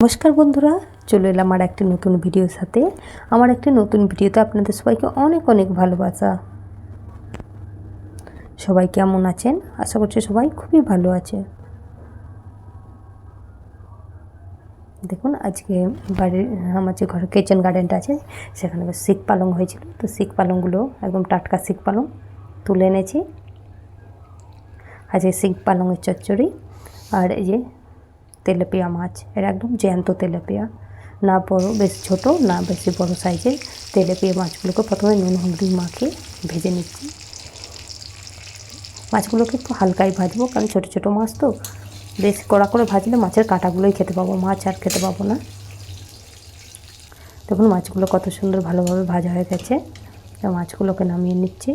নমস্কার বন্ধুরা, চলে এলাম আর একটি নতুন ভিডিওর সাথে। আমার একটি নতুন ভিডিওতে আপনাদের সবাইকে অনেক অনেক ভালোবাসা। সবাই কেমন আছেন? আশা করছি সবাই খুবই ভালো আছে। দেখুন, আজকে বাড়ির, আমার যে ঘরে কিচেন গার্ডেনটা আছে, সেখানে শিখ পালং হয়েছিল। তো শিখ পালংগুলো, একদম টাটকা শিখ পালং তুলে এনেছি। আজকে শিখ পালংয়ের চচ্চড়ি। আর এই যে তেলাপিয়া মাছ এটা একদম জ্যান্ত তেলাপিয়া। না বড়, বেশ ছোটো, না বেশি বড় সাইজের তেলাপিয়া মাছগুলোকে প্রথমে নুন, হলদি মাখিয়ে ভেজে নিচ্ছি। মাছগুলোকে একটু হালকাই ভাজবো, কারণ ছোটো ছোটো মাছ তো। বেশ কড়া করে ভাজলে মাছের কাঁটাগুলোই খেতে পাবো, মাছ আর খেতে পাবো না। দেখুন, মাছগুলো কত সুন্দর ভালোভাবে ভাজা হয়ে গেছে। মাছগুলোকে নামিয়ে নিচ্ছি।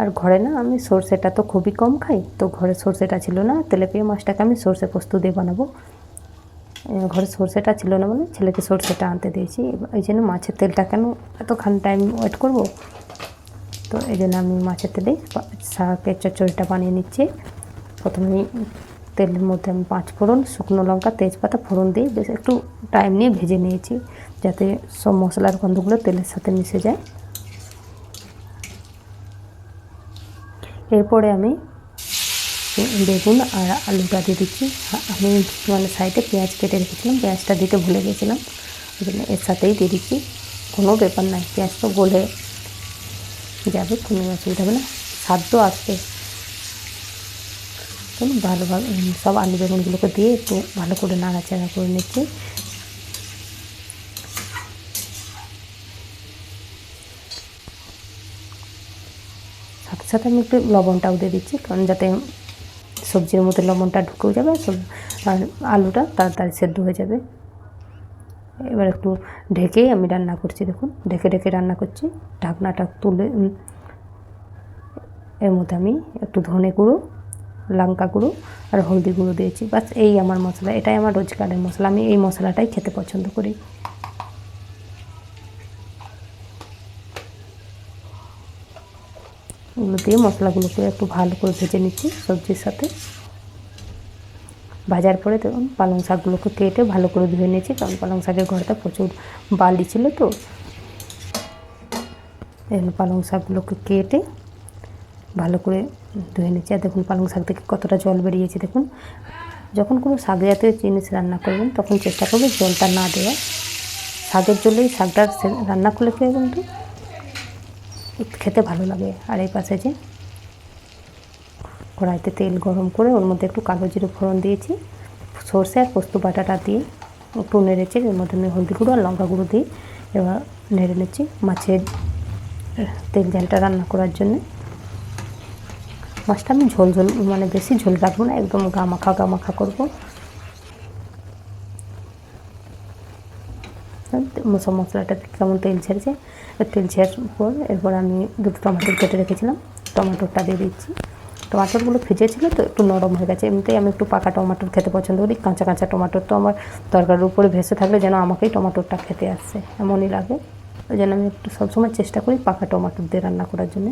আর ঘরে না আমি সর্ষেটা তো খুবই কম খাই, তো ঘরে সর্ষেটা ছিল না তেলেপিয়া মাছটাকে আমি সর্ষে পোস্ত দিয়ে বানাবো। ঘরে সর্ষেটা ছিল না বলে ছেলেকে সর্ষেটা আনতে দিয়েছি, এই জন্য মাছের তেলটা কেন এতখান টাইম ওয়েট করব? তো এই জন্য আমি মাছের তেলে শাকের চচ্চড়িটা বানিয়ে নিচ্ছি। প্রথমে তেলের মধ্যে আমি পাঁচ ফোড়ন, শুকনো লঙ্কা, তেজপাতা, ফোড়ন দিয়ে বেশ একটু টাইম নিয়ে ভেজে নিয়েছি, যাতে সব মশলার গন্ধগুলো তেলের সাথে মিশে যায়। এরপরে আমি বেগুন আর আলুটা দিয়ে দিচ্ছি। আমি মানে সাইডে পেঁয়াজ কেটে রেখেছিলাম, পেঁয়াজটা দিতে ভুলে গেছিলাম। ওই জন্য এর সাথেই দিয়ে দিচ্ছি। কোনো ব্যাপার নাই, পেঁয়াজ তো গলে যাবে, কোনো অসুবিধা হবে না। স্বাদ তো আসবে। ভালোভাবে সব আলু বেগুনগুলোকে দিয়ে একটু ভালো করে নাড়াচাড়া করে নিচ্ছি। সাথে আমি একটু লবণটাও দিয়ে দিচ্ছি, কারণ যাতে সবজির মধ্যে লবণটা ঢুকেও যাবে আর আলুটা তাড়াতাড়ি সেদ্ধ হয়ে যাবে। এবার একটু ঢেকেই আমি রান্না করছি, দেখুন, ঢেকে ঢেকে রান্না করছি। ঢাকনাটা তুলে এর মধ্যে আমি একটু ধনে গুঁড়ো, লঙ্কা গুঁড়ো আর হলদি গুঁড়ো দিয়েছি। বাস এই আমার মশলা, এটাই আমার রোজগারের মশলা। আমি এই মশলাটাই খেতে পছন্দ করি। ওগুলো দিয়ে মশলাগুলোকে একটু ভালো করে ভেজে নিচ্ছি সবজির সাথে। ভাজার পরে দেখুন পালং শাকগুলোকে কেটে ভালো করে ধুয়ে নিয়েছি, কারণ পালং শাকের ঘরটা প্রচুর বালি ছিল তো। এই পালং শাকগুলোকে কেটে ভালো করে ধুয়ে নিচ্ছি। আর দেখুন পালং শাক থেকে কতটা জল বেরিয়েছে, দেখুন। যখন কোনো শাক জাতীয় জিনিস রান্না করবেন, তখন চেষ্টা করবেন জলটা না দেওয়া শাকের জলেই শাকটা রান্না করলে কিন্তু খেতে ভালো লাগে। আর এই পাশে যে কড়াইতে তেল গরম করে ওর মধ্যে একটু কালো জিরে ফোড়ন দিয়েছি। সর্ষে আর পোস্ত বাটাটা দিয়ে একটু নেড়েছি এর মধ্যে আমি হলদি গুঁড়ো আর লঙ্কা গুঁড়ো দিয়ে এবার নেড়ে নিচ্ছি মাছের তেল ঝালটা রান্না করার জন্য। মাছটা আমি ঝোল ঝোল মানে বেশি ঝোল রাখব না, একদম গা মাখা গা মাখা করব সব মশলাটা কেমন তেল ছেড়েছে? তেল ছেড়ার পর এরপর আমি দুটো টমেটো কেটে রেখেছিলাম। টমেটোটা দিয়ে দিচ্ছি। টমাটোরগুলো ভিজেছিল তো একটু নরম হয়ে গেছে। এমনিতেই আমি একটু পাকা টমাটোর খেতে পছন্দ করি। কাঁচা কাঁচা টমাটোর তো আমার তরকারির উপরে ভেসে থাকলে যেন আমাকেই টমাটোরটা খেতে আসছে এমনই লাগে। ওই জন্য আমি একটু সবসময় চেষ্টা করি পাকা টমাটোর দিয়ে রান্না করার জন্য।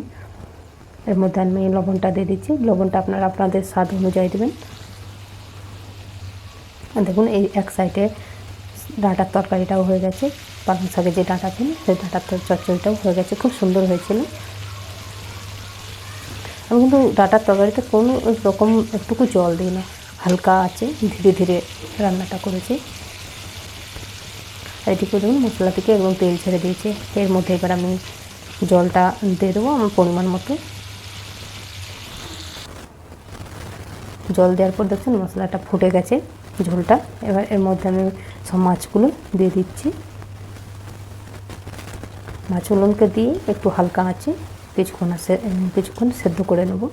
এর মধ্যে আমি লবণটা দিয়ে দিচ্ছি। লবণটা আপনারা, আপনাদের স্বাদ অনুযায়ী দেবেন। দেখুন, এই এক সাইডে ডাঁটার তরকারিটাও হয়ে গেছে। পালং শাকে যে ডাঁটা ছিল সেই ডাঁটার চচ্চড়িটাও হয়ে গেছে। খুব সুন্দর হয়েছিল। আমি কিন্তু ডাঁটার তরকারিতে কোনো রকম একটুকু জল দিই না। হালকা আছে, ধীরে ধীরে রান্নাটা করেছি। আর এদিকে দেখুন, মশলা থেকে একদম তেল ছেড়ে দিয়েছে। এর মধ্যে এবার আমি জলটা দিয়ে দেবো আমার পরিমাণ মতো। জল দেওয়ার পর দেখছেন মশলাটা ফুটে গেছে। ঝোলটা। এবার এর মধ্যে আমি সব মাছগুলো দিয়ে দিচ্ছি। মাছগুলোকে দিয়ে একটু হালকা আছে কিছুক্ষণ কিছুক্ষণ সেদ্ধ করে নেব।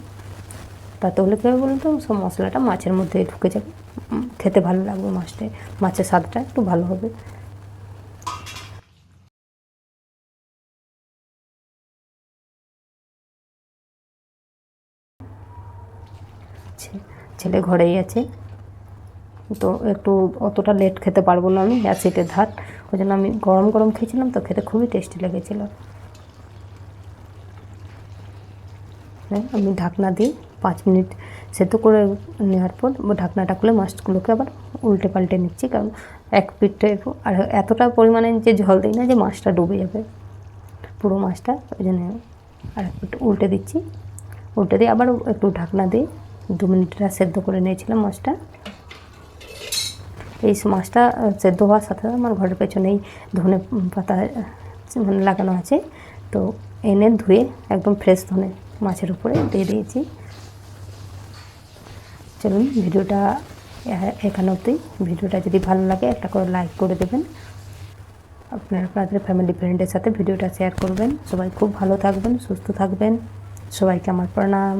তাতে হলে কী হবে বলুন তো? সব মশলাটা মাছের মধ্যে ঢুকে যাবে। খেতে ভালো লাগবে মাছটা। মাছের স্বাদটা একটু ভালো হবে। ছেলে ঘরেই আছে। তো একটু অতটা লেট খেতে পারব না আমি অ্যাসিডের ধাত ওই জন্য আমি গরম গরম খেয়েছিলাম তো খেতে খুবই টেস্টি লেগেছিলো। হ্যাঁ, আমি ঢাকনা দিই পাঁচ মিনিট সেদ্ধ করে নেওয়ার পর ঢাকনাটা খুলে মাছগুলোকে আবার উল্টে পাল্টে নিচ্ছি কারণ এক পিঠে আর এতটা পরিমাণে যে জল দিই না যে মাছটা ডুবে যাবে। পুরো মাছটা ওই জন্য আর এক পিঠ উল্টে দিচ্ছি। উল্টে দিয়ে আবার একটু ঢাকনা দিয়ে দু মিনিটটা সেদ্ধ করে নিয়েছিলাম মাছটা। এই মাছটা সেদ্ধ হওয়ার সাথে আমার ঘরের পেছনেই ধনে পাতা মানে লাগানো আছে। তো এনে ধুয়ে একদম ফ্রেশ ধনে মাছের উপরে দিয়ে দিয়েছি। চলুন ভিডিওটা এখানে অবধি। ভিডিওটা যদি ভালো লাগে একটা করে লাইক করে দেবেন। আপনার আপনাদের ফ্যামিলি ফ্রেন্ডের সাথে ভিডিওটা শেয়ার করবেন। সবাই খুব ভালো থাকবেন, সুস্থ থাকবেন। সবাইকে আমার প্রণাম।